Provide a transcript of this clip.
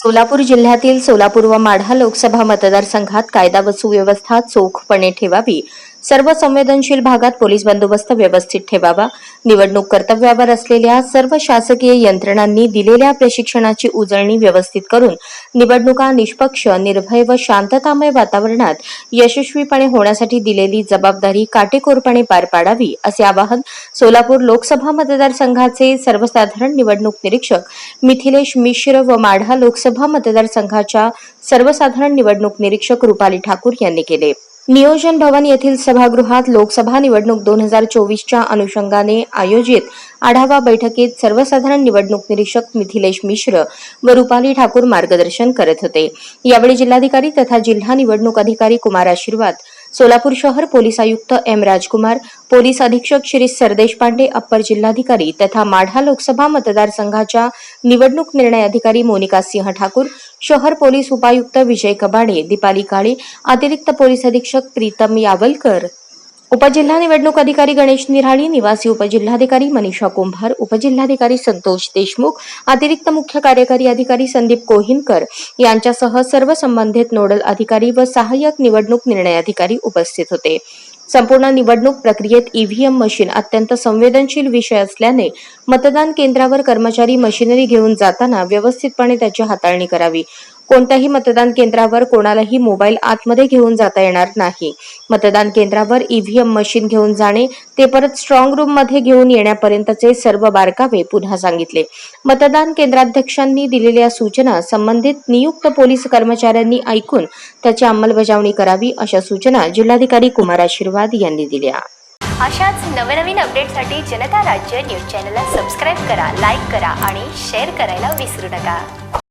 सोलापूर जिल्ह्यातील सोलापूर व माढा लोकसभा मतदारसंघात कायदा व सुव्यवस्था चोखपणे ठेवावी. सर्व संवेदनशील भागात पोलीस बंदोबस्त व्यवस्थित ठेवावा. निवडणूक कर्तव्यावर असलेल्या सर्व शासकीय यंत्रणांनी दिलेल्या प्रशिक्षणाची उजळणी व्यवस्थित करून निवडणुका निष्पक्ष निर्भय व शांततामय वातावरणात यशस्वीपणे होण्यासाठी दिलेली जबाबदारी काटेकोरपणे पार पाडावी असे आवाहन सोलापूर लोकसभा मतदारसंघाचे सर्वसाधारण निवडणूक निरीक्षक मिथिलेश मिश्र व माढा लोकसभा मतदारसंघाच्या सर्वसाधारण निवडणूक निरीक्षक रुपाली ठाकूर यांनी केले. नियोजन भवन येथील सभागृहात लोकसभा निवडणूक दोन हजार चोवीसच्या अनुषंगाने आयोजित आढावा बैठकीत सर्वसाधारण निवडणूक निरीक्षक मिथिलेश मिश्र व रुपाली ठाकूर मार्गदर्शन करत होते. यावेळी जिल्हाधिकारी तथा जिल्हा निवडणूक अधिकारी कुमार आशीर्वाद सोलापूर शहर पोलीस आयुक्त एम राजकुमार पोलीस अधीक्षक श्री सरदेश पांडे अप्पर जिल्हाधिकारी तथा माढा लोकसभा मतदारसंघाच्या निवडणूक निर्णय अधिकारी मोनिका सिंह ठाकूर शहर पोलीस उपायुक्त विजय कबाडे दीपाली काळे अतिरिक्त पोलीस अधीक्षक प्रीतम यावलकर उपजिल्हा निवडणूक अधिकारी गणेश निराळी निवासी उपजिल्हाधिकारी मनीषा कुंभार उपजिल्हाधिकारी संतोष देशमुख अतिरिक्त मुख्य कार्यकारी अधिकारी संदीप कोहिनकर यांच्यासह सर्व संबंधित नोडल अधिकारी व सहाय्यक निवडणूक निर्णय अधिकारी उपस्थित होते. संपूर्ण निवडणूक प्रक्रियेत ईव्हीएम मशीन अत्यंत संवेदनशील विषय असल्याने मतदान केंद्रावर कर्मचारी मशिनरी घेऊन जाताना व्यवस्थितपणे त्याची हाताळणी करावी. कोणत्याही मतदान केंद्रावर कोणालाही मोबाईल आतमध्ये घेऊन जाता येणार नाही. मतदान केंद्रावर ईव्हीएम मशीन घेऊन जाणे ते परत स्ट्रॉंग रूममध्ये घेऊन येण्यापर्यंतचे सर्व बारकावे पुन्हा सांगितले. मतदान केंद्राध्यक्षांनी दिलेल्या सूचना संबंधित नियुक्त पोलीस कर्मचाऱ्यांनी ऐकून त्याची अंमलबजावणी करावी अशा सूचना जिल्हाधिकारी कुमार आशीर्वाद यांनी दिल्या. अशाच नवनवीन अपडेटसाठी जनता राज्य न्यूज चॅनलला सबस्क्राईब करा लाईक करा आणि शेअर करायला विसरू नका.